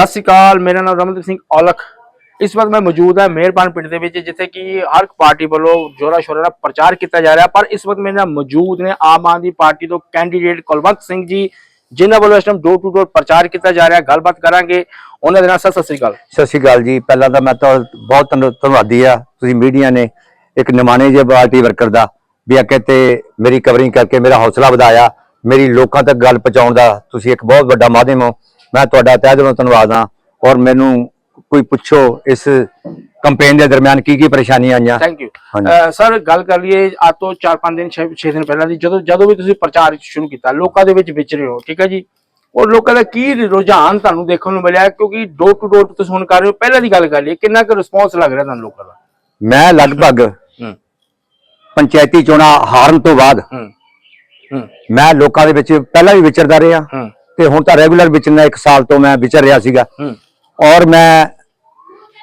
ਸਤਿ ਸ਼੍ਰੀ ਅਕਾਲ, ਮੇਰਾ ਨਾਮ ਰਮਨਦੀਪ ਸਿੰਘ ਔਲਖ। ਇਸ ਵਕਤ ਮੈਂ ਮੌਜੂਦ ਹਾਂ ਮਿਹਰਬਾਨ ਪਿੰਡ ਦੇ ਵਿੱਚ, ਜਿੱਥੇ ਕਿ ਹਰ ਪਾਰਟੀ ਵੱਲੋਂ ਜੋਰਾ ਸ਼ੋਰਾ ਨਾਲ ਪ੍ਰਚਾਰ ਕੀਤਾ ਜਾ ਰਿਹਾ। ਪਰ ਇਸ ਵਕਤ ਮੇਰੇ ਨਾਲ ਮੌਜੂਦ ਨੇ ਆਮ ਆਦਮੀ ਪਾਰਟੀ ਤੋਂ ਕੈਂਡੀਡੇਟ ਕੁਲਵੰਤ ਸਿੰਘ ਜੀ, ਜਿਨ੍ਹਾਂ ਵੱਲੋਂ ਇਸ ਟਾਈਮ ਡੋਰ ਟੂ ਡੋਰ ਪ੍ਰਚਾਰ ਕੀਤਾ ਜਾ ਰਿਹਾ। ਗੱਲਬਾਤ ਕਰਾਂਗੇ ਉਹਨਾਂ ਦੇ ਨਾਲ। ਸਤਿ ਸ਼੍ਰੀ ਅਕਾਲ। ਸਤਿ ਸ਼੍ਰੀ ਅਕਾਲ ਜੀ। ਪਹਿਲਾਂ ਤਾਂ ਮੈਂ ਤਾਂ ਬਹੁਤ ਧੰਨਵਾਦੀ ਆ ਤੁਸੀਂ ਮੀਡੀਆ ਨੇ ਇੱਕ ਨਿਮਾਣੇ ਜਿਹੇ ਪਾਰਟੀ ਵਰਕਰ ਦਾ ਵੀ ਆ ਤੇ ਮੇਰੀ ਕਵਰਿੰਗ ਕਰਕੇ ਮੇਰਾ ਹੌਸਲਾ ਵਧਾਇਆ। ਮੇਰੀ ਲੋਕਾਂ ਤੱਕ ਗੱਲ ਪਹੁੰਚਾਉਣ ਦਾ ਤੁਸੀਂ ਇੱਕ ਬਹੁਤ ਵੱਡਾ ਮਾਧਿਅਮ ਹੋ। ਮੈਂ ਤੁਹਾਡਾ ਤਹਿ ਦਿਲੋਂ ਧੰਨਵਾਦ ਹਾਂ। ਔਰ ਮੈਨੂੰ ਕੋਈ ਪੁੱਛੋ ਇਸ ਕੰਪੇਨ ਦੇ ਦਰਮਿਆਨ ਕੀ ਕੀ ਪਰੇਸ਼ਾਨੀਆਂ ਆਈਆਂ। Thank you. ਸਰ ਗੱਲ ਕਰ ਲਈਏ ਅੱਜ ਤੋਂ 4-5 ਦਿਨ 6 ਦਿਨ ਪਹਿਲਾਂ ਦੀ ਜਦੋਂ ਜਦੋਂ ਵੀ ਤੁਸੀਂ ਪ੍ਰਚਾਰ ਸ਼ੁਰੂ ਕੀਤਾ ਲੋਕਾਂ ਦੇ ਵਿੱਚ ਵਿਚਰੇ ਹੋ ਠੀਕ ਹੈ ਜੀ? ਉਹ ਲੋਕਾਂ ਦਾ ਕੀ ਰੁਝਾਨ ਤੁਹਾਨੂੰ ਦੇਖਣ ਨੂੰ ਮਿਲਿਆ ਕਿਉਂਕਿ ਡੋਰ ਟੂ ਡੋਰ ਤੁਸੀਂ ਹੁਣ ਕਰ ਰਹੇ ਹੋ ਪਹਿਲਾਂ ਦੀ ਗੱਲ ਕਰ ਲਈਏ ਕਿੰਨਾ ਕੁ ਰਿਸਪੌਂਸ ਲੱਗ ਰਿਹਾ ਤੁਹਾਨੂੰ ਲੋਕਾਂ ਦਾ? ਮੈਂ ਲਗਭਗ ਪੰਚਾਇਤੀ ਚੋਣਾਂ ਹਾਰਨ ਤੋਂ ਬਾਅਦ ਮੈਂ ਲੋਕਾਂ ਦੇ ਵਿੱਚ ਪਹਿਲਾਂ ਵੀ ਵਿਚਰਦਾ ਰਿਹਾ। ਤੇ ਹੁਣ ਤਾਂ ਰੈਗੂਲਰ ਵਿਚਰਨਾ ਇੱਕ ਸਾਲ ਤੋਂ ਮੈਂ ਵਿਚਰ ਰਿਹਾ ਸੀਗਾ ਔਰ ਮੈਂ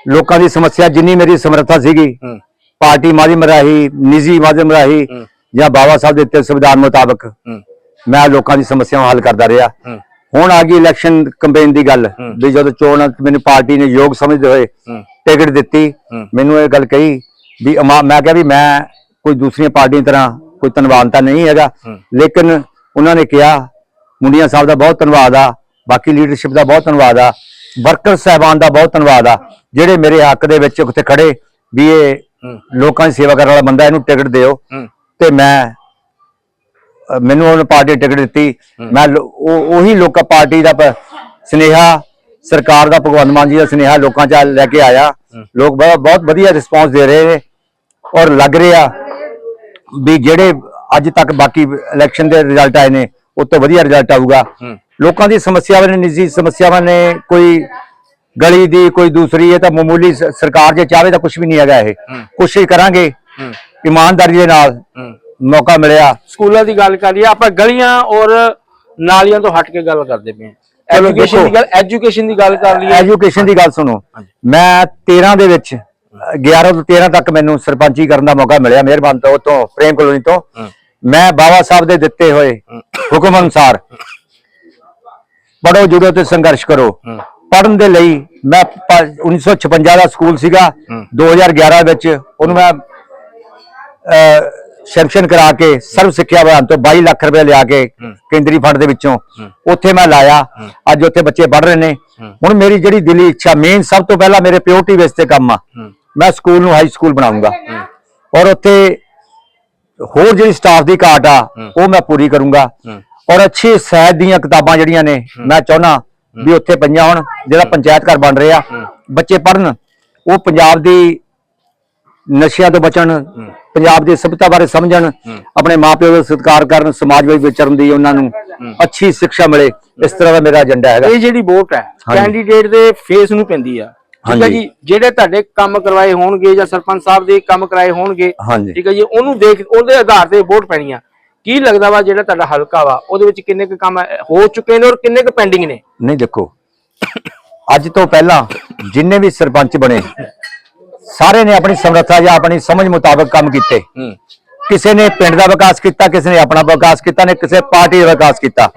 ਲੋਕਾਂ ਦੀ ਸਮੱਸਿਆ ਜਿੰਨੀ ਮੇਰੀ ਸਮਰੱਥਾ ਸੀਗੀ ਪਾਰਟੀ ਮਾਧਿਅਮ ਰਾਹੀਂ ਨਿੱਜੀ ਮਾਧਿਅਮ ਰਾਹੀਂ। ਜਾਂ ਬਾਬਾ ਸਾਹਿਬ ਦੇ ਦਿੱਤੇ ਸੰਵਿਧਾਨ ਮੁਤਾਬਕ ਮੈਂ ਲੋਕਾਂ ਦੀ ਸਮੱਸਿਆਵਾਂ ਹੱਲ ਕਰਦਾ ਰਿਹਾ ਹੁਣ ਆ ਗਈ ਇਲੈਕਸ਼ਨ ਕੈਂਪੇਨ ਦੀ ਗੱਲ। ਵੀ ਜਦੋਂ ਚੋਣ ਮੈਨੂੰ ਪਾਰਟੀ ਨੇ ਯੋਗ ਸਮਝਦੇ ਹੋਏ ਟਿਕਟ ਦਿੱਤੀ। ਮੈਨੂੰ ਇਹ ਗੱਲ ਕਹੀ ਵੀ ਮੈਂ ਕਿਹਾ ਵੀ ਮੈਂ ਕੋਈ ਦੂਸਰੀਆਂ ਪਾਰਟੀਆਂ ਤਰ੍ਹਾਂ ਕੋਈ ਧੰਨਵਾਦ ਤਾਂ ਨਹੀਂ ਹੈਗਾ। ਲੇਕਿਨ ਉਹਨਾਂ ਨੇ ਕਿਹਾ ਮੁੰਡੀਆਂ ਸਾਹਿਬ ਦਾ ਬਹੁਤ ਧੰਨਵਾਦ ਆ ਬਾਕੀ ਲੀਡਰਸ਼ਿਪ ਦਾ ਬਹੁਤ ਧੰਨਵਾਦ ਆ ਵਰਕਰ ਸਹਿਬਾਨ ਦਾ ਬਹੁਤ ਧੰਨਵਾਦ ਆ ਜਿਹੜੇ ਮੇਰੇ ਹੱਕ ਦੇ ਵਿੱਚ ਉੱਥੇ ਖੜੇ ਵੀ ਇਹ ਲੋਕਾਂ ਦੀ ਸੇਵਾ ਕਰਨ ਵਾਲਾ ਬੰਦਾ ਇਹਨੂੰ ਟਿਕਟ ਦਿਓ। ਤੇ ਮੈਂ ਮੈਨੂੰ ਉਹਨੇ ਪਾਰਟੀ ਟਿਕਟ ਦਿੱਤੀ। ਮੈਂ ਉਹ ਲੋਕਾਂ ਪਾਰਟੀ ਦਾ ਸੁਨੇਹਾ ਸਰਕਾਰ ਦਾ ਭਗਵੰਤ ਮਾਨ ਜੀ ਦਾ ਸੁਨੇਹਾ ਲੋਕਾਂ 'ਚ ਲੈ ਕੇ ਆਇਆ। ਲੋਕ ਬਹੁਤ ਵਧੀਆ ਰਿਸਪਾਂਸ ਦੇ ਰਹੇ ਨੇ ਔਰ ਲੱਗ ਰਿਹਾ ਵੀ ਜਿਹੜੇ ਅੱਜ ਤੱਕ ਬਾਕੀ ਇਲੈਕਸ਼ਨ ਦੇ ਰਿਜ਼ਲਟ ਆਏ ਨੇ ਉਹ ਤੋਂ ਵਧੀਆ ਰਿਜ਼ਲਟ ਆਊਗਾ। ਲੋਕਾਂ ਦੀ ਸਮੱਸਿਆਵਾਂ ਨੇ ਨਿੱਜੀ ਸਮੱਸਿਆਵਾਂ ਨੇ ਕੋਈ ਗਲੀ ਦੀ ਕੋਈ ਦੂਸਰੀ ਇਹ ਤਾਂ ਮਾਮੂਲੀ ਸਰਕਾਰ ਜੇ ਚਾਹਵੇ ਤਾਂ ਕੁਝ ਵੀ ਨਹੀਂ ਹੈਗਾ ਇਹ। ਕੋਸ਼ਿਸ਼ ਕਰਾਂਗੇ। ਇਮਾਨਦਾਰੀ ਦੇ ਨਾਲ ਮੌਕਾ ਮਿਲਿਆ। ਸਕੂਲਾਂ ਦੀ ਗੱਲ ਕਰੀਏ ਆਪਾਂ ਗਲੀਆਂ ਔਰ ਨਾਲੀਆਂ ਤੋਂ ਹਟ ਕੇ ਗੱਲ ਕਰਦੇ ਪਏ ਐਜੂਕੇਸ਼ਨ ਦੀ। ਗੱਲ ਐਜੂਕੇਸ਼ਨ ਦੀ ਗੱਲ ਕਰ ਲਈਏ। ਐਜੂਕੇਸ਼ਨ ਦੀ ਗੱਲ ਸੁਣੋ। ਮੈਂ 13 ਦੇ ਵਿੱਚ 11 ਤੋਂ 13 ਤੱਕ ਮੈਨੂੰ ਸਰਪੰਚੀ ਕਰਨ ਦਾ ਮੌਕਾ ਮਿਲਿਆ ਮਿਹਰਬਾਨ ਤੋਂ ਉੱਥੋਂ ਪ੍ਰੇਮ ਕਲੋਨੀ ਤੋਂ। ਮੈਂ ਬਾਬਾ ਸਾਹਿਬ ਦੇ ਦਿੱਤੇ ਹੋਏ ਹੁਕਮ ਅਨੁਸਾਰ ਪੜੋ ਜੁੜੋ ਤੇ ਸੰਘਰਸ਼ ਕਰੋ। ਪੜਨ ਦੇ ਲਈ ਮੈਂ ਪ- 1956 ਦਾ ਸਕੂਲ ਸੀਗਾ। ਹੂੰ। 2011 ਵਿੱਚ ਉਹਨੂੰ ਮੈਂ ਸੈਂਕਸ਼ਨ ਕਰਾ ਕੇ ਸਰਵ ਸਿੱਖਿਆ ਅਭਿਆਨ ਤੋਂ 22 ਲੱਖ ਰੁਪਏ ਲਿਆ ਕੇ ਕੇਂਦਰੀ ਫੰਡ ਦੇ ਵਿੱਚੋਂ ਉੱਥੇ ਮੈਂ ਲਾਇਆ। ਅੱਜ ਉੱਥੇ ਬੱਚੇ ਪੜ ਰਹੇ ਨੇ। ਹੁਣ ਮੇਰੀ ਜਿਹੜੀ ਦਿਲੀ ਇੱਛਾ ਮੇਨ ਸਭ ਤੋਂ ਪਹਿਲਾਂ ਮੇਰੇ ਪਿਓਰਟੀ ਬੇਸ ਤੇ ਕੰਮ ਆ। ਮੈਂ ਸਕੂਲ ਨੂੰ ਹਾਈ ਸਕੂਲ ਬਣਾਉਂਗਾ। ਔਰ ਉੱਥੇ ਹੋਰ ਜਿਹੜੀ ਸਟਾਫ ਦੀ ਘਾਟ ਆ ਉਹ ਮੈਂ ਪੂਰੀ ਕਰੂੰਗਾ। ਔਰ ਅੱਛੀ ਸਾਹਿਤ ਦੀਆਂ ਕਿਤਾਬਾਂ ਜਿਹੜੀਆਂ ਨੇ ਮੈਂ ਚਾਹੁੰਦਾ ਵੀ ਉੱਥੇ ਪਈਆਂ ਹੋਣ ਜਿਹੜਾ ਪੰਚਾਇਤ ਘਰ ਬਣ ਰਿਹਾ। ਬੱਚੇ ਪੜਨ ਉਹ ਪੰਜਾਬ ਦੀ ਨਸ਼ਿਆਂ ਤੋਂ ਬਚਣ ਪੰਜਾਬ ਦੀ ਸਭਿਅਤਾ ਬਾਰੇ ਸਮਝਣ ਆਪਣੇ ਮਾਪਿਓ ਦਾ ਸਤਿਕਾਰ ਕਰਨ ਸਮਾਜ ਵਿੱਚ ਵਿਚਰਨ ਦੀ ਉਹਨਾਂ ਨੂੰ ਅੱਛੀ ਸਿੱਖਿਆ ਮਿਲੇ। ਇਸ ਤਰ੍ਹਾਂ ਦਾ ਮੇਰਾ ਏਜੰਡਾ ਹੈਗਾ। ਇਹ ਜਿਹੜੀ ਵੋਟ ਹੈ। ਕੈਂਡੀਡੇਟ ਦੇ ਫੇਸ ਨੂੰ ਪੈਂਦੀ ਆ। ਠੀਕ ਹੈ। ਜੀ ਜਿਹੜੇ ਤੁਹਾਡੇ ਕੰਮ ਕਰਵਾਏ ਹੋਣਗੇ ਜਾਂ ਸਰਪੰਚ ਸਾਹਿਬ ਦੇ ਕੰਮ ਕਰਾਏ ਹੋਣਗੇ ਠੀਕ ਹੈ ਜੀ ਉਹਨੂੰ ਦੇਖ ਉਹਦੇ ਆਧਾਰ ਤੇ ਵੋਟ ਪੈਣੀ ਆ। ਕੀ ਲੱਗਦਾ ਵਾ ਜਿਹੜਾ ਤੁਹਾਡਾ ਹਲਕਾ ਵਾ ਉਹਦੇ ਵਿੱਚ ਕਿੰਨੇ ਕੁ ਕੰਮ ਹੋ ਚੁੱਕੇ ਨੇ ਔਰ ਕਿੰਨੇ ਕੁ ਪੈਂਡਿੰਗ ਨੇ? ਨਹੀਂ ਦੇਖੋ ਅੱਜ ਤੋਂ ਪਹਿਲਾਂ ਜਿੰਨੇ ਵੀ ਸਰਪੰਚ ਬਣੇ ਸਾਰੇ ਨੇ ਆਪਣੀ ਸਮਰੱਥਾ ਜਾਂ ਆਪਣੀ ਸਮਝ ਮੁਤਾਬਕ ਕੰਮ ਕੀਤੇ। ਕਿਸੇ ਨੇ ਪਿੰਡ ਦਾ ਵਿਕਾਸ ਕੀਤਾ ਕਿਸੇ ਨੇ ਆਪਣਾ ਵਿਕਾਸ ਕੀਤਾ ਨੇ ਕਿਸੇ ਪਾਰਟੀ ਦਾ ਵਿਕਾਸ ਕੀਤਾ।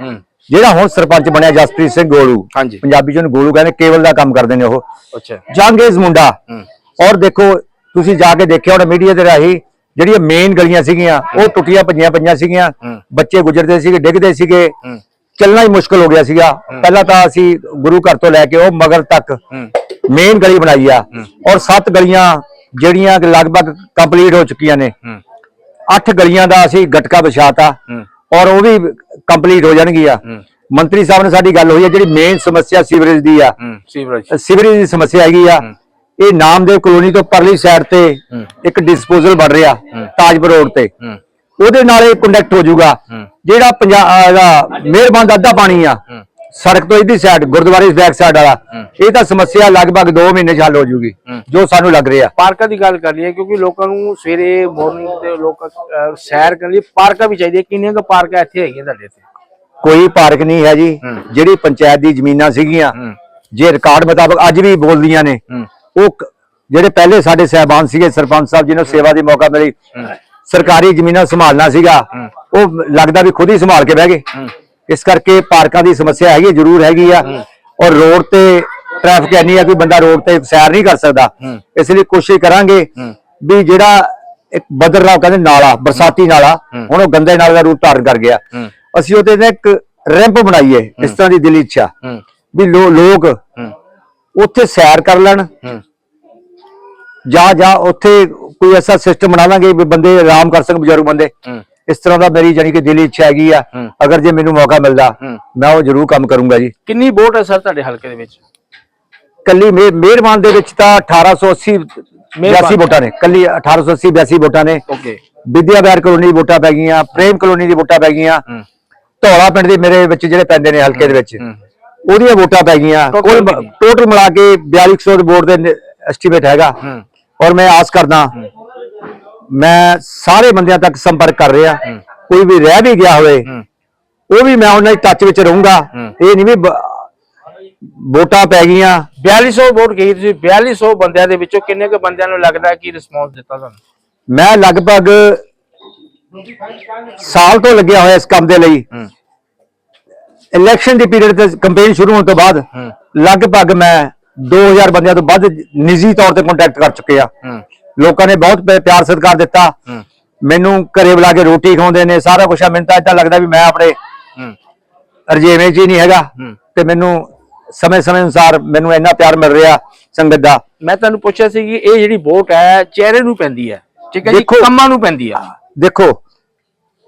ਜਿਹੜਾ ਹੁਣ ਸਰਪੰਚ ਬਣਿਆ ਜਸਪ੍ਰੀਤ ਸਿੰਘ ਗੋਲੂ ਹਾਂਜੀ। ਪੰਜਾਬੀ ਚ ਉਹਨੂੰ ਗੋਲੂ ਕਹਿੰਦੇ ਕੇਵਲ ਦਾ ਕੰਮ ਕਰਦੇ ਨੇ ਉਹ। ਅੱਛਾ। ਜੰਗੇਜ਼ ਮੁੰਡਾ। ਹੂੰ। ਔਰ ਦੇਖੋ ਤੁਸੀਂ ਜਾ ਕੇ ਦੇਖਿਆ ਹੋਣਾ ਮੀਡੀਆ ਦੇ ਰਾਹੀਂ ਜਿਹੜੀਆਂ ਮੇਨ ਗਲੀਆਂ ਸੀਗੀਆਂ ਉਹ ਟੁੱਟੀਆਂ ਭੱਜੀਆਂ ਪਈਆਂ ਸੀਗੀਆਂ। ਹੂੰ। ਬੱਚੇ ਗੁਜ਼ਰਦੇ ਸੀਗੇ ਡਿੱਗਦੇ ਸੀਗੇ। ਹੂੰ। ਚੱਲਣਾ ਹੀ ਮੁਸ਼ਕਲ ਹੋ ਗਿਆ ਸੀਗਾ। ਪਹਿਲਾਂ ਤਾਂ ਅਸੀਂ ਗੁਰੂ ਘਰ ਤੋਂ ਲੈ ਕੇ ਉਹ ਮਗਰ ਤੱਕ ਹੂੰ। ਮੇਨ ਗਲੀ ਬਣਾਈ ਆ। ਔਰ ਸੱਤ ਗਲੀਆਂ ਜਿਹੜੀਆਂ ਕਿ ਲਗਭਗ ਕੰਪਲੀਟ ਹੋ ਚੁੱਕੀਆਂ ਨੇ। ਹੂੰ। ਅੱਠ ਗਲੀਆਂ ਦਾ ਅਸੀਂ ਗਟਕਾ ਵਿਛਾਤਾ। ਹੂੰ। ਔਰ ਉਹ ਵੀ ਕੰਪਲੀਟ ਹੋ ਜਾਣਗੀਆਂ ਮੰਤਰੀ ਸਾਹਿਬ ਨੇ ਸਾਡੀ ਗੱਲ ਹੋਈ ਹੈ ਜਿਹੜੀ ਮੇਨ ਸਮੱਸਿਆ ਸੀਵਰੇਜ ਦੀ ਆ। ਸੀਵਰੇਜ। ਸੀਵਰੇਜ ਦੀ ਸਮੱਸਿਆ ਹੈਗੀ ਆ। ਇਹ ਨਾਮਦੇਵ ਕਲੋਨੀ ਤੋਂ ਪਰਲੀ ਸਾਈਡ ਤੇ। ਇੱਕ ਡਿਸਪੋਜ਼ਲ ਬਣ ਰਿਹਾ ਤਾਜਪੁਰ ਰੋਡ ਤੇ। ਉਹਦੇ ਨਾਲ ਇਹ ਕੰਡਕਟ ਹੋ ਜਾਊਗਾ। ਜਿਹੜਾ ਪੰਜਾਬ ਦਾ ਮਿਹਰਬਾਨ ਦਾ ਅੱਧਾ ਪਾਣੀ ਆ। ਸੜਕ ਤੋਂ ਇਹਦੀ ਸਾਈਡ ਗੁਰਦੁਆਰੇ ਦੀ ਬੈਕ ਸਾਈਡ ਵਾਲਾ। ਇਹ ਤਾਂ ਸਮੱਸਿਆ ਲਗਭਗ 2 ਮਹੀਨੇ 'ਚ ਹੱਲ ਹੋ ਜਾਊਗੀ ਹੂੰ। ਜੋ ਸਾਨੂੰ ਲੱਗ ਰਿਹਾ। ਪਾਰਕਾਂ ਦੀ ਗੱਲ ਕਰ ਲਈਏ ਕਿਉਂਕਿ ਲੋਕਾਂ ਨੂੰ ਸਵੇਰੇ ਮਾਰਨਿੰਗ ਤੇ ਲੋਕ ਸੈਰ ਕਰਨ ਲਈ ਪਾਰਕਾਂ ਵੀ ਚਾਹੀਦੀਆਂ। ਕਿੰਨੀਆਂ ਕੁ ਪਾਰਕਾਂ ਇੱਥੇ ਹੈਗੀਆਂ ਤੁਹਾਡੇ ਇੱਥੇ? ਕੋਈ ਪਾਰਕ ਨਹੀਂ ਹੈ ਜੀ। ਜਿਹੜੀ ਪੰਚਾਇਤ ਦੀ ਜ਼ਮੀਨਾਂ ਸੀਗੀਆਂ ਜੇ ਰਿਕਾਰਡ ਮੁਤਾਬਕ ਅੱਜ ਵੀ ਬੋਲਦੀਆਂ ਨੇ। ਉਹ ਜਿਹੜੇ ਪਹਿਲੇ ਸਾਡੇ ਸਹਿਬਾਨ ਸੀਗੇ ਸਰਪੰਚ ਸਾਹਿਬ ਜਿਹਨੂੰ ਸੇਵਾ ਦੀ ਮੌਕਾ ਮਿਲੀ। ਸਰਕਾਰੀ ਜ਼ਮੀਨਾਂ ਸੰਭਾਲਣਾ ਸੀਗਾ। ਉਹ ਲੱਗਦਾ ਵੀ ਖੁਦ ਹੀ ਸੰਭਾਲ ਕੇ ਬਹਿ ਗਏ। ਇਸ ਕਰਕੇ ਪਾਰਕਾਂ ਦੀ ਸਮੱਸਿਆ ਹੈਗੀ ਜ਼ਰੂਰ ਹੈਗੀ ਆ। ਔਰ ਰੋਡ ਤੇ ਟ੍ਰੈਫਿਕ ਇੰਨੀ ਆ ਕੋਈ ਬੰਦਾ ਰੋਡ ਤੇ ਸੈਰ ਨਹੀਂ ਕਰ ਸਕਦਾ। ਇਸ ਲਈ ਕੋਸ਼ਿਸ਼ ਕਰਾਂਗੇ। ਵੀ ਜਿਹੜਾ ਇੱਕ ਬਦਰਰਾव ਕਹਿੰਦੇ ਨਾਲਾ ਬਰਸਾਤੀ ਨਾਲਾ। ਹੁਣ ਉਹ ਗੰਦੇ ਨਾਲੇ ਦਾ ਰੂਪ ਧਾਰਨ ਕਰ ਗਿਆ। ਅਸੀਂ ਉਹਦੇ ਤੇ ਇੱਕ ਰੈਂਪ ਬਣਾਈਏ ਇਸ ਤਰ੍ਹਾਂ ਦੀ ਦਿਲੀ ਇੱਛਾ ਵੀ ਲੋਕ ਉੱਥੇ ਸੈਰ ਕਰ ਲੈਣ। ਜਾਂ ਜਾਂ ਉੱਥੇ ਕੋਈ ਐਸਾ ਸਿਸਟਮ ਬਣਾ ਲਾਂਗੇ ਵੀ ਬੰਦੇ ਆਰਾਮ ਕਰ ਸਕਣ ਬਜ਼ੁਰਗ ਬੰਦੇ। ਇਸ ਤਰ੍ਹਾਂ ਦਾ ਮੇਰੀ ਜਾਨੀ ਕਿ ਦਿਲੀ ਇੱਛਾ ਹੈਗੀ ਆ ਹੂੰ। ਅਗਰ ਜੇ ਮੈਨੂੰ ਮੌਕਾ ਮਿਲਦਾ ਹੂੰ। ਮੈਂ ਉਹ ਜ਼ਰੂਰ ਕੰਮ ਕਰੂੰਗਾ ਜੀ। ਕਿੰਨੀ ਵੋਟ ਹੈ ਸਰ ਤੁਹਾਡੇ ਹਲਕੇ ਦੇ ਵਿੱਚ? ਕੱਲੀ ਮੇ- ਮਿਹਰਬਾਨ ਦੇ ਵਿੱਚ ਤਾਂ 1880 ਮਿਹਰਬਾਨ। 82 ਵੋਟਾਂ ਨੇ। ਕੱਲੀ 1880 82 ਵੋਟਾਂ ਨੇ। ਓਕੇ। ਵਿਦਿਆ ਵਿਹਾਰ ਕਲੋਨੀ ਦੀ ਵੋਟਾਂ ਪੈ ਗਈਆਂ ਪ੍ਰੇਮ ਕਲੋਨੀ ਦੀ ਵੋਟਾਂ ਪੈ ਗਈਆਂ। ਹੂੰ। ਧੌਲਾ ਪਿੰਡ ਦੇ ਮੇਰੇ ਵਿੱਚ ਜਿਹੜੇ ਪੈਂਦੇ ਨੇ ਹਲਕੇ ਦੇ ਵਿੱਚ ਹੂੰ। ਉਹਦੀਆਂ ਵੋਟਾਂ ਪੈ ਗਈਆਂ। Total ਕੁੱਲ? ਟੋਟਲ ਮਿਲਾ ਕੇ 4200 ਦੇ ਵੋਟ ਦੇ ਐਸਟੀਮੇਟ ਹੈਗਾ। ਹੂੰ। ਔਰ ਮੈਂ ਆਸ ਕਰਦਾ ਮੈਂ ਸਾਰੇ ਬੰਦਿਆਂ ਤੱਕ ਸੰਪਰਕ ਕਰ ਰਿਹਾ। ਕੋਈ ਵੀ ਰਹਿ ਵੀ ਗਿਆ ਹੋਵੇ ਉਹ ਵੀ ਮੈਂ ਉਹਨਾਂ ਦੀ ਟੱਚ ਵਿੱਚ ਰਹੂੰਗਾ। ਇਹ ਨਹੀਂ ਵੀ ਵੋਟਾਂ ਪੈ ਗਈਆਂ। 4200 ਵੋਟ ਗਈ ਤੁਸੀਂ 4200 ਬੰਦਿਆਂ ਦੇ ਵਿੱਚੋਂ ਕਿੰਨੇ ਕੁ ਬੰਦਿਆਂ ਨੂੰ ਲੱਗਦਾ ਕਿ ਰਿਸਪੌਂਸ ਦਿੱਤਾ ਤੁਹਾਨੂੰ? ਮੈਂ ਲਗਭਗ ਸਾਲ ਤੋਂ ਲੱਗਿਆ ਹੋਇਆ ਇਸ ਕੰਮ ਦੇ ਲਈ। ਇਲੈਕਸ਼ਨ ਦੀ ਪੀਰੀਅਡ ਤੇ ਕੈਂਪੇਨ ਸ਼ੁਰੂ ਹੋਣ ਤੋਂ ਬਾਅਦ ਲਗਭਗ ਮੈਂ 2000 ਬੰਦਿਆਂ ਤੋਂ ਵੱਧ ਨਿੱਜੀ ਤੌਰ ਤੇ ਕੰਟੈਕਟ ਕਰ ਚੁੱਕਿਆ ਲੋਕਾਂ ਨੇ ਬਹੁਤ ਪਿਆਰ ਸਤਿਕਾਰ ਦਿੱਤਾ। ਮੈਨੂੰ ਘਰੇ ਬੁਲਾ ਕੇ ਰੋਟੀ ਖਵਾਉਂਦੇ ਨੇ ਸਾਰਾ ਕੁਝ ਆ। ਮੈਨੂੰ ਤਾਂ ਏਦਾਂ ਲੱਗਦਾ ਵੀ ਮੈਂ ਆਪਣੇ ਰਜੇਵੇਂ 'ਚ ਹੀ ਨਹੀਂ ਹੈਗਾ। ਤੇ ਮੈਨੂੰ ਸਮੇਂ-ਸਮੇਂ ਅਨੁਸਾਰ ਮੈਨੂੰ ਇੰਨਾ ਪਿਆਰ ਮਿਲ ਰਿਹਾ ਸੰਗਤ ਦਾ। ਮੈਂ ਤੁਹਾਨੂੰ ਪੁੱਛਿਆ ਸੀ ਕਿ ਇਹ ਜਿਹੜੀ ਵੋਟ ਹੈ ਚਿਹਰੇ ਨੂੰ ਪੈਂਦੀ ਹੈ। ਠੀਕ ਹੈ ਜੀ ਕੰਮਾਂ ਨੂੰ ਪੈਂਦੀ ਹੈ। ਦੇਖੋ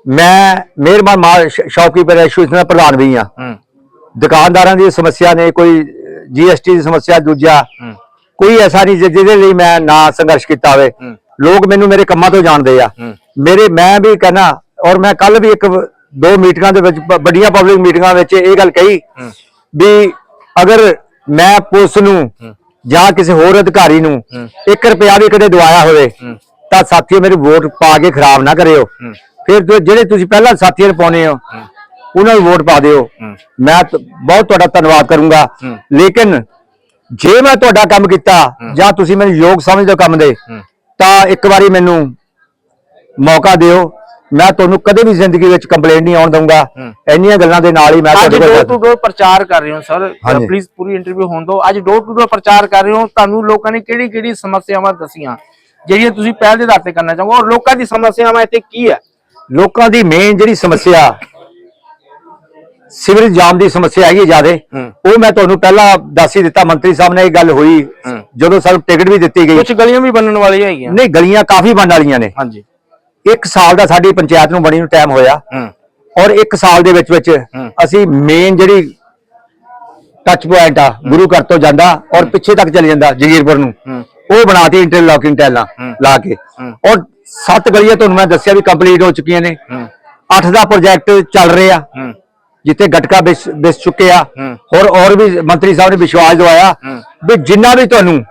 ਮੈਂ ਮਿਹਰਬਾਨ ਮਾਲ ਸ਼ੌਪਕੀਪਰ ਐਸੋਸੀਏਸ਼ਨ ਦਾ ਪ੍ਰਧਾਨ ਵੀ ਹਾਂ। ਹੂੰ। ਦੁਕਾਨਦਾਰਾਂ ਦੀ ਸਮੱਸਿਆ ਨੇ ਕੋਈ ਜੀਐਸਟੀ ਦੀ ਸਮੱਸਿਆ ਦੂਜਾ ਕੋਈ ਐਸਾ ਨਹੀਂ ਜਿਹਦੇ ਲਈ ਮੈਂ ਨਾ ਸੰਘਰਸ਼ ਕੀਤਾ ਹੋਵੇ। ਲੋਕ ਮੈਨੂੰ ਮੇਰੇ ਕੰਮਾਂ ਤੋਂ ਜਾਣਦੇ ਆ। ਮੇਰੇ ਮੈਂ ਵੀ ਕਹਿਣਾ ਔਰ ਮੈਂ ਕੱਲ ਵੀ ਇੱਕ ਦੋ ਮੀਟਿੰਗਾਂ ਦੇ ਵਿੱਚ ਵੱਡੀਆਂ ਪਬਲਿਕ ਮੀਟਿੰਗਾਂ ਵਿੱਚ ਇਹ ਗੱਲ ਕਹੀ। ਵੀ ਅਗਰ ਮੈਂ ਪੁਲਿਸ ਨੂੰ ਜਾਂ ਕਿਸੇ ਹੋਰ ਅਧਿਕਾਰੀ ਨੂੰ 1 ਰੁਪਿਆ ਵੀ ਕਦੇ ਦਵਾਇਆ ਹੋਵੇ। ਤਾਂ ਸਾਥੀਓ ਮੇਰੀ ਵੋਟ ਪਾ ਕੇ ਖਰਾਬ ਨਾ ਕਰਿਓ। ਫਿਰ ਜਿਹੜੇ ਤੁਸੀਂ ਪਹਿਲਾਂ ਸਾਥੀਆਂ ਨੂੰ ਪਾਉਨੇ ਹੋ ਉਹਨਾਂ ਨੂੰ ਵੋਟ ਪਾ ਦਿਓ। ਮੈਂ ਬਹੁਤ ਤੁਹਾਡਾ ਧੰਨਵਾਦ ਕਰੂੰਗਾ। ਲੇਕਿਨ ਜੇ ਮੈਂ ਤੁਹਾਡਾ ਕੰਮ ਕੀਤਾ ਜਾਂ ਤੁਸੀਂ ਮੈਨੂੰ ਯੋਗ ਸਮਝਦੇ ਹੋ ਕੰਮ ਦੇ। ਤਾਂ ਇੱਕ ਵਾਰੀ ਮੈਨੂੰ ਮੌਕਾ ਦਿਓ ਮੈਂ ਤੁਹਾਨੂੰ ਕਦੇ ਵੀ ਜ਼ਿੰਦਗੀ ਵਿੱਚ ਕੰਪਲੇਂਟ ਨਹੀਂ ਆਉਣ ਦਊਂਗਾ। ਇੰਨੀਆਂ ਗੱਲਾਂ ਦੇ ਨਾਲ ਹੀ ਮੈਂ ਤੁਹਾਡੇ ਡੋਰ ਟੂ ਕੋਲ ਡੋਰ ਪ੍ਰਚਾਰ ਕਰ ਰਹੇ ਹੋ ਸਰ। ਪਲੀਜ਼ ਪੂਰੀ ਇੰਟਰਵਿਊ ਹੋਣ ਦਿਓ ਅੱਜ ਡੋਰ ਟੂ ਡੋਰ ਪ੍ਰਚਾਰ ਕਰ ਰਹੇ ਹੋ ਤੁਹਾਨੂੰ ਲੋਕਾਂ ਨੇ ਕਿਹੜੀ ਕਿਹੜੀ ਸਮੱਸਿਆਵਾਂ ਦੱਸੀਆਂ ਜਿਹੜੀਆਂ ਤੁਸੀਂ ਪਹਿਲ ਦੇ ਆਧਾਰ ਤੇ ਕਰਨਾ ਚਾਹੋਗੇ ਔਰ ਲੋਕਾਂ ਦੀ ਸਮੱਸਿਆਵਾਂ ਇੱਥੇ ਕੀ ਹੈ ਲੋਕਾਂ ਦੀ ਮੇਨ ਜਿਹੜੀ ਸਮੱਸਿਆ ਸਿਵਲ ਜਾਮ ਦੀ ਸਮੱਸਿਆ ਹੈਗੀ ਜਿਆਦੇ। ਉਹ ਮੈਂ ਤੁਹਾਨੂੰ ਪਹਿਲਾਂ ਦੱਸ ਹੀ ਦਿੱਤਾ ਮੰਤਰੀ ਸਾਹਿਬ ਨੇ ਇਹ ਗੱਲ ਹੋਈ। ਜਦੋਂ ਸਾਨੂੰ ਟਿਕਟ ਵੀ ਦਿੱਤੀ ਗਈ। ਕੁਝ ਗਲੀਆਂ ਵੀ ਬਣਨ ਵਾਲੀਆਂ ਹੈਗੀਆਂ। ਨਹੀਂ ਗਲੀਆਂ ਕਾਫੀ ਬਣਨ ਵਾਲੀਆਂ ਨੇ। ਹਾਂਜੀ। ਇੱਕ ਸਾਲ ਦਾ ਸਾਡੀ ਪੰਚਾਇਤ ਨੂੰ ਬਣੀ ਨੂੰ ਟਾਈਮ ਹੋਇਆ। ਔਰ ਇੱਕ ਸਾਲ ਦੇ ਵਿੱਚ ਵਿੱਚ ਅਸੀਂ ਮੇਨ ਜਿਹੜੀ ਟੱਚ ਪੁਆਇੰਟ ਆ ਗੁਰੂ ਘਰ ਤੋਂ ਜਾਂਦਾ ਔਰ ਪਿੱਛੇ ਤੱਕ ਚਲੇ ਜਾਂਦਾ ਜਗੀਰਪੁਰ ਨੂੰ। ਉਹ ਬਣਾਤੀ ਇੰਟਰਲੌਕਿੰਗ ਟੈਲਾਂ। ਲਾ ਕੇ। ਔਰ ਸੱਤ ਗਲੀਆਂ ਤੁਹਾਨੂੰ ਮੈਂ ਦੱਸਿਆ ਵੀ ਕੰਪਲੀਟ ਹੋ ਚੁੱਕੀਆਂ ਨੇ। ਅੱਠ ਦਾ ਪ੍ਰੋਜੈਕਟ ਚੱਲ ਰਿਹਾ। ਜਿੱਥੇ ਗਟਕਾ ਵਿਸ ਵਿਸ ਚੁੱਕੇ ਆ ਹੂੰ। ਔਰ ਵੀ ਮੰਤਰੀ ਸਾਹਿਬ ਨੇ ਵਿਸ਼ਵਾਸ ਦਵਾਇਆ। ਵੀ ਜਿੰਨਾ ਵੀ ਤੁਹਾਨੂੰ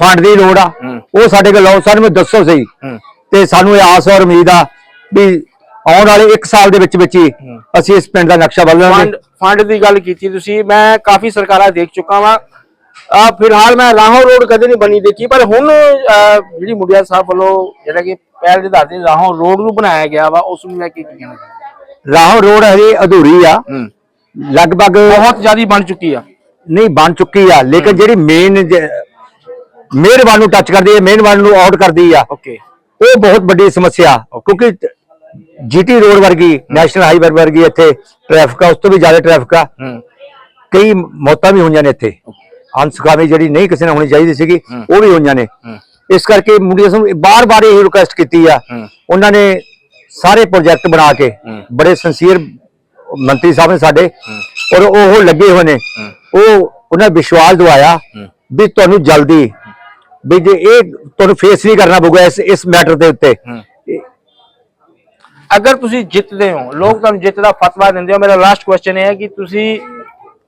ਫੰਡ ਦੀ ਲੋੜ ਆ। ਉਹ ਸਾਡੇ ਕੋਲ ਆਓ ਸਾਨੂੰ ਦੱਸੋ ਸਹੀ। ਤੇ ਸਾਨੂੰ ਇਹ ਆਸ ਔਰ ਉਮੀਦ ਆ ਵੀ ਆਉਣ ਵਾਲੇ 1 ਸਾਲ ਦੇ ਵਿੱਚ ਵਿੱਚ ਹੀ ਅਸੀਂ ਇਸ ਪਿੰਡ ਦਾ ਨਕਸ਼ਾ ਬਦਲਾਂਗੇ ਫੰਡ ਦੀ ਗੱਲ ਕੀਤੀ ਤੁਸੀਂ ਮੈਂ ਕਾਫੀ ਸਰਕਾਰਾਂ ਦੇਖ ਚੁੱਕਾ ਵਾਂ। ਆ ਫਿਲਹਾਲ ਮੈਂ ਰਾਹੋਂ ਰੋਡ ਕਦੇ ਨਹੀਂ ਬਣੀ ਦੇਖੀ ਪਰ ਹੁਣ ਜਿਹੜੀ ਮੁੰਡਿਆ ਸਾਹਿਬ ਵੱਲੋਂ ਜਿਹੜਾ ਕਿ ਪਹਿਲ ਦੇ ਤੇ ਰਾਹੋਂ ਰੋਡ ਨੂੰ ਬਣਾਇਆ ਗਿਆ ਵਾ ਉਸ ਨੂੰ ਲੈ ਕੇ ਕੀ ਕਹਿਣਾ ਰਾਹੋਂ ਰੋਡ ਹਜੇ ਅਧੂਰੀ ਆ। ਲਗਭਗ ਬਹੁਤ ਜ਼ਿਆਦਾ ਬਣ ਚੁੱਕੀ ਆ। ਨਹੀਂ ਬਣ ਚੁੱਕੀ ਆ ਲੇਕਿਨ ਜਿਹੜੀ ਮੇਨ ਮਿਹਰਬਾਨ ਨੂੰ ਟੱਚ ਕਰਦੀ ਹੈ ਮਿਹਰਬਾਨ ਨੂੰ ਆਊਟ ਕਰਦੀ ਆ। ਓਕੇ। ਉਹ ਬਹੁਤ ਵੱਡੀ ਸਮੱਸਿਆ ਕਿਉਂਕਿ ਜੀਟੀ ਰੋਡ ਵਰਗੀ ਨੈਸ਼ਨਲ ਹਾਈਵੇ ਵਰਗੀ ਇੱਥੇ ਟ੍ਰੈਫਿਕ ਆ ਉਸ ਤੋਂ ਵੀ ਜ਼ਿਆਦਾ ਟ੍ਰੈਫਿਕ ਆ। ਕਈ ਮੌਤਾਂ ਵੀ ਹੋਈਆਂ ਨੇ ਇੱਥੇ। ਅਨਸੁਖਾਵੀ ਜਿਹੜੀ ਨਹੀਂ ਕਿਸੇ ਨਾਲ ਹੋਣੀ ਚਾਹੀਦੀ ਸੀਗੀ ਉਹ ਵੀ ਹੋਈਆਂ ਨੇ। ਇਸ ਕਰਕੇ ਮੁੰਡਿਆਂ ਨੂੰ ਬਾਰ-ਬਾਰ ਇਹ ਰਿਕੁਐਸਟ ਕੀਤੀ ਆ। ਉਹਨਾਂ ਨੇ ਸਾਰੇ ਪ੍ਰੋਜੈਕਟ ਬਣਾ ਕੇ। ਬੜੇ ਸਿੰਸੀਅਰ ਮੰਤਰੀ ਸਾਹਿਬ ਨੇ ਸਾਡੇ ਔਰ ਉਹ ਲੱਗੇ ਹੋਏ ਨੇ। ਉਹ ਉਹਨਾਂ ਵਿਸ਼ਵਾਸ ਦਵਾਇਆ ਵੀ ਤੁਹਾਨੂੰ ਜਲਦੀ ਵੀ ਜੇ ਇਹ ਤੁਹਾਨੂੰ ਫੇਸ ਨਹੀਂ ਕਰਨਾ ਪਊਗਾ ਇਸ ਇਸ ਮੈਟਰ ਦੇ ਉੱਤੇ। ਅਗਰ ਤੁਸੀਂ ਜਿੱਤਦੇ ਹੋ ਲੋਕ ਤੁਹਾਨੂੰ ਜਿੱਤ ਦਾ ਫਤਵਾ ਦਿੰਦੇ ਹੋ ਮੇਰਾ ਲਾਸਟ ਕੁਐਸਚਨ ਇਹ ਹੈ ਕਿ ਤੁਸੀਂ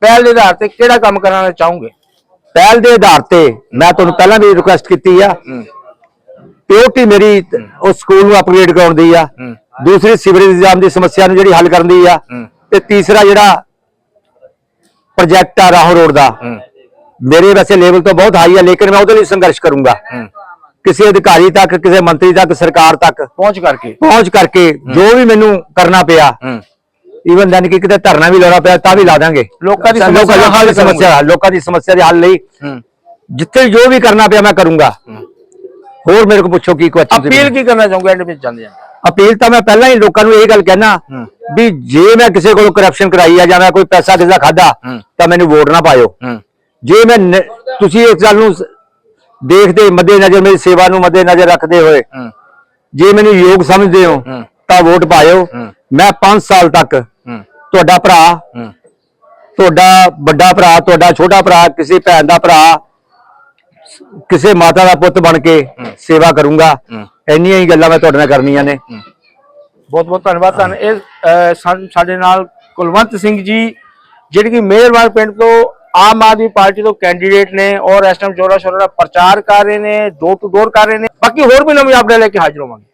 ਪਹਿਲ ਦੇ ਆਧਾਰ ਤੇ ਕਿਹੜਾ ਕੰਮ ਕਰਾਉਣਾ ਚਾਹੋਗੇ? ਪਹਿਲ ਦੇ ਆਧਾਰ ਤੇ ਮੈਂ ਤੁਹਾਨੂੰ ਪਹਿਲਾਂ ਵੀ ਰਿਕੁਐਸਟ ਕੀਤੀ ਆ ਪਿਓਰਟੀ ਮੇਰੀ ਉਸ ਸਕੂਲ ਨੂੰ ਅਪਗ੍ਰੇਡ ਕਰਾਉਣ ਦੀ ਆ। ਦੂਸਰੀ ਸੀਵਰੇਜ ਜਾਮ ਦੀ ਸਮੱਸਿਆ ਨੂੰ ਜਿਹੜੀ ਹੱਲ ਕਰਨ ਦੀ ਆ। ਤੇ ਤੀਸਰਾ ਜਿਹੜਾ ਪ੍ਰੋਜੈਕਟ ਆ ਰਾਹੋਂ ਰੋਡ ਦਾ। ਮੇਰੇ ਵੈਸੇ ਲੈਵਲ ਤੋਂ ਬਹੁਤ ਹਾਈ ਆ ਲੇਕਿਨ ਮੈਂ ਉਹਦੇ ਲਈ ਸੰਘਰਸ਼ ਕਰੂੰਗਾ। ਕਿਸੇ ਅਧਿਕਾਰੀ ਤੱਕ ਕਿਸੇ ਮੰਤਰੀ ਤੱਕ ਸਰਕਾਰ ਤੱਕ। ਪਹੁੰਚ ਕਰਕੇ। ਪਹੁੰਚ ਕਰਕੇ ਜੋ ਵੀ ਮੈਨੂੰ ਕਰਨਾ ਪਿਆ ਈਵਨ ਦਨ ਕਿ ਕਿਤੇ ਧਰਨਾ ਵੀ ਲਾਉਣਾ ਪਿਆ ਤਾਂ ਵੀ ਲਾ ਦਾਂਗੇ। ਲੋਕਾਂ ਦੀ ਸਮੱਸਿਆ ਦਾ ਹੱਲ ਦੀ ਸਮੱਸਿਆ ਲੋਕਾਂ ਦੀ ਸਮੱਸਿਆ ਦੇ ਹੱਲ ਲਈ ਜਿੱਥੇ ਜੋ ਵੀ ਕਰਨਾ ਪਿਆ ਮੈਂ ਕਰੂੰਗਾ। ਹੋਰ ਮੇਰੇ ਕੋਲ ਪੁੱਛੋ ਕੀ ਕੁਐਸਚਨ ਅਪੀਲ ਕੀ ਕਰਨਾ ਚਾਹੋਗੇ ਐਂਡ ਵਿੱਚ ਜਾਂਦੇ ਜਾਂਦੇ ਅਪੀਲ ਤਾਂ ਮੈਂ ਪਹਿਲਾਂ ਹੀ ਲੋਕਾਂ ਨੂੰ ਇਹ ਗੱਲ ਕਹਿਣਾ। ਵੀ ਜੇ ਮੈਂ ਕਿਸੇ ਕੋਲੋਂ ਕਰਪਸ਼ਨ ਕਰਾਈ ਆ ਜਾਂ ਮੈਂ ਕੋਈ ਪੈਸਾ ਕਿਸੇ ਦਾ ਖਾਦਾ। ਤਾਂ ਮੈਨੂੰ ਵੋਟ ਨਾ ਪਾਇਓ ਜੇ ਮੈਂ ਤੁਸੀਂ ਇਸ ਗੱਲ ਨੂੰ ਦੇਖਦੇ ਮੱਦੇ ਨਜ਼ਰ ਮੇਰੀ ਸੇਵਾ ਨੂੰ ਮੱਦੇ ਨਜ਼ਰ ਰੱਖਦੇ ਹੋਏ ਜੇ ਮੈਨੂੰ ਯੋਗ ਸਮਝਦੇ ਹੋ। ਤਾਂ ਵੋਟ ਪਾਇਓ। ਮੈਂ 5 ਸਾਲ ਤੱਕ ਤੁਹਾਡਾ ਭਰਾ ਤੁਹਾਡਾ ਵੱਡਾ ਭਰਾ ਤੁਹਾਡਾ ਛੋਟਾ ਭਰਾ ਕਿਸੇ ਭੈਣ ਦਾ ਭਰਾ ਕਿਸੇ ਮਾਤਾ ਦਾ ਪੁੱਤ ਬਣ ਕੇ ਸੇਵਾ ਕਰੂੰਗਾ। ਇੰਨੀਆਂ ਹੀ ਗੱਲਾਂ ਮੈਂ ਤੁਹਾਡੇ ਨਾਲ ਕਰਨੀਆਂ ਨੇ। ਬਹੁਤ ਬਹੁਤ ਧੰਨਵਾਦ ਤੁਹਾਨੂੰ। ਇਹ ਸਾਡੇ ਨਾਲ ਕੁਲਵੰਤ ਸਿੰਘ ਜੀ ਜਿਹੜੇ ਕਿ ਮੇਹਰਬਾਨ ਪਿੰਡ ਤੋਂ ਆਮ ਆਦਮੀ ਪਾਰਟੀ ਤੋਂ ਕੈਂਡੀਡੇਟ ਨੇ ਔਰ ਇਸ ਟਾਈਮ ਜੋਰਾ ਸ਼ੋਰਾ ਦਾ ਪ੍ਰਚਾਰ ਕਰ ਰਹੇ ਨੇ ਡੋਰ ਟੂ ਡੋਰ ਕਰ ਰਹੇ ਨੇ। ਬਾਕੀ ਹੋਰ ਵੀ ਨਵੀਂ ਅਪਡੇਟ ਲੈ ਕੇ ਹਾਜ਼ਰ ਹੋਵਾਂਗੇ।